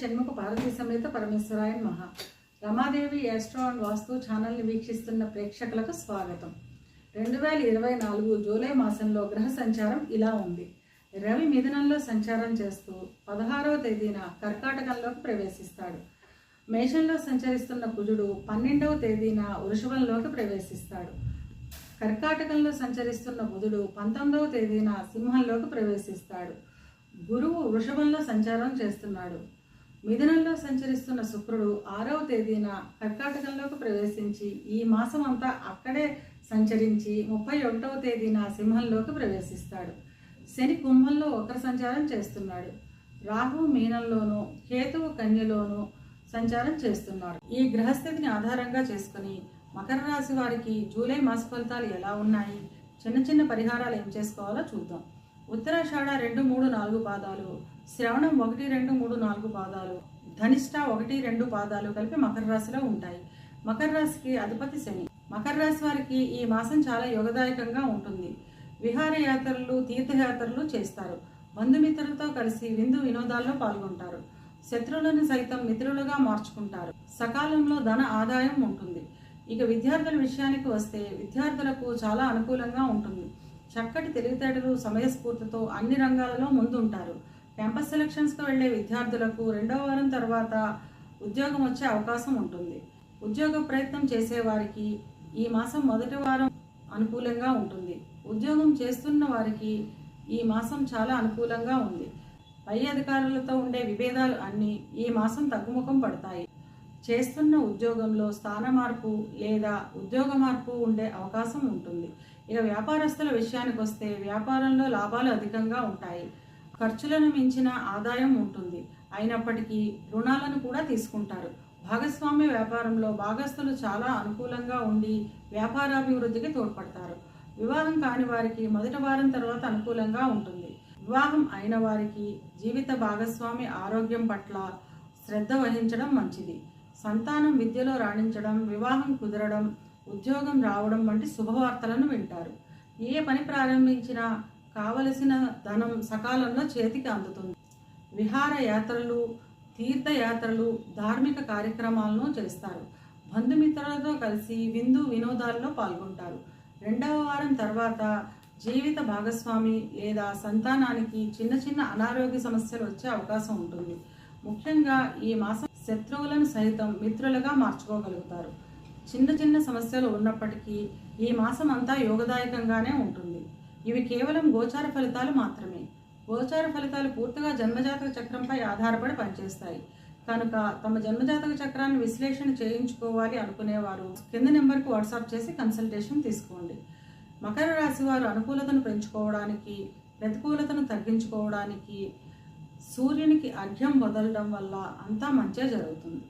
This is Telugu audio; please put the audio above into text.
షణ్ముఖ పార్వతీ సమేత పరమేశ్వరాయన్ మహా రమాదేవి యాస్ట్రో అండ్ వాస్తు ఛానల్ని వీక్షిస్తున్న ప్రేక్షకులకు స్వాగతం. రెండు వేల ఇరవై నాలుగు జూలై మాసంలో గ్రహ సంచారం ఇలా ఉంది. రవి మిథునంలో సంచారం చేస్తూ పదహారవ తేదీన కర్కాటకంలోకి ప్రవేశిస్తాడు. మేషంలో సంచరిస్తున్న కుజుడు పన్నెండవ తేదీన వృషభంలోకి ప్రవేశిస్తాడు. కర్కాటకంలో సంచరిస్తున్న బుధుడు పంతొమ్మిదవ తేదీన సింహంలోకి ప్రవేశిస్తాడు. గురువు వృషభంలో సంచారం చేస్తున్నాడు. మిథునంలో సంచరిస్తున్న శుక్రుడు ఆరవ తేదీన కర్కాటకంలోకి ప్రవేశించి ఈ మాసం అంతా అక్కడే సంచరించి ముప్పై ఒకటవ తేదీన సింహంలోకి ప్రవేశిస్తాడు. శని కుంభంలో ఒకరు సంచారం చేస్తున్నాడు. రాహు మీనంలోను కేతువు కన్యలోను సంచారం చేస్తున్నారు. ఈ గ్రహస్థితిని ఆధారంగా చేసుకుని మకర రాశి వారికి జూలై మాస ఫలితాలు ఎలా ఉన్నాయి చిన్న చిన్న పరిహారాలు ఏం చేసుకోవాలో చూద్దాం. ఉత్తరాషాఢ రెండు మూడు నాలుగు పాదాలు శ్రవణం ఒకటి రెండు మూడు నాలుగు పాదాలు ధనిష్ట ఒకటి రెండు పాదాలు కలిపి మకర రాశిలో ఉంటాయి. మకర రాశికి అధిపతి శని. మకర రాశి వారికి ఈ మాసం చాలా యోగదాయకంగా ఉంటుంది. విహారయాత్రలు తీర్థయాత్రలు చేస్తారు. బంధుమిత్రులతో కలిసి విందు వినోదాల్లో పాల్గొంటారు. శత్రువులను సైతం మిత్రులుగా మార్చుకుంటారు. సకాలంలో ధన ఆదాయం ఉంటుంది. ఇక విద్యార్థుల విషయానికి వస్తే విద్యార్థులకు చాలా అనుకూలంగా ఉంటుంది. చక్కటి తెలివితేటలు సమయస్ఫూర్తితో అన్ని రంగాలలో ముందుంటారు. క్యాంపస్ సెలక్షన్స్కి వెళ్ళే విద్యార్థులకు రెండవ వారం తర్వాత ఉద్యోగం వచ్చే అవకాశం ఉంటుంది. ఉద్యోగ ప్రయత్నం చేసేవారికి ఈ మాసం మొదటి వారం అనుకూలంగా ఉంటుంది. ఉద్యోగం చేస్తున్న వారికి ఈ మాసం చాలా అనుకూలంగా ఉంది. పై అధికారులతో ఉండే విభేదాలు అన్నీ ఈ మాసం తగ్గుముఖం పడతాయి. చేస్తున్న ఉద్యోగంలో స్థాన మార్పు లేదా ఉద్యోగ మార్పు ఉండే అవకాశం ఉంటుంది. ఇక వ్యాపారస్తుల విషయానికి వస్తే వ్యాపారంలో లాభాలు అధికంగా ఉంటాయి. ఖర్చులను మించిన ఆదాయం ఉంటుంది. అయినప్పటికీ రుణాలను కూడా తీసుకుంటారు. భాగస్వామ్య వ్యాపారంలో భాగస్తులు చాలా అనుకూలంగా ఉండి వ్యాపారాభివృద్ధికి తోడ్పడతారు. వివాహం కాని వారికి మొదటి వారం తర్వాత అనుకూలంగా ఉంటుంది. వివాహం అయిన వారికి జీవిత భాగస్వామి ఆరోగ్యం పట్ల శ్రద్ధ వహించడం మంచిది. సంతానం విద్యలో రాణించడం వివాహం కుదరడం ఉద్యోగం రావడం వంటి శుభవార్తలను వింటారు. ఏ పని ప్రారంభించినా కావలసిన ధనం సకాలంలో చేతికి అందుతుంది. విహారయాత్రలు తీర్థయాత్రలు ధార్మిక కార్యక్రమాలను చేస్తారు. బంధుమిత్రులతో కలిసి విందు వినోదాల్లో పాల్గొంటారు. రెండవ వారం తర్వాత జీవిత భాగస్వామి లేదా సంతానానికి చిన్న చిన్న అనారోగ్య సమస్యలు వచ్చే అవకాశం ఉంటుంది. ముఖ్యంగా ఈ మాసం శత్రువులను సైతం మిత్రులుగా మార్చుకోగలుగుతారు. చిన్న చిన్న సమస్యలు ఉన్నప్పటికీ ఈ మాసం అంతా యోగదాయకంగానే ఉంటుంది. ఇవి కేవలం గోచార ఫలితాలు మాత్రమే. గోచార ఫలితాలు పూర్తిగా జన్మజాతక చక్రంపై ఆధారపడి పనిచేస్తాయి. కనుక తమ జన్మజాతక చక్రాన్ని విశ్లేషణ చేయించుకోవాలి అనుకునేవారు కింద నెంబర్కు వాట్సాప్ చేసి కన్సల్టేషన్ తీసుకోండి. మకర రాశి వారు అనుకూలతను పెంచుకోవడానికి ప్రతికూలతను తగ్గించుకోవడానికి సూర్యునికి అర్ఘ్యం వదలడం వల్ల అంతా మంచిగా జరుగుతుంది.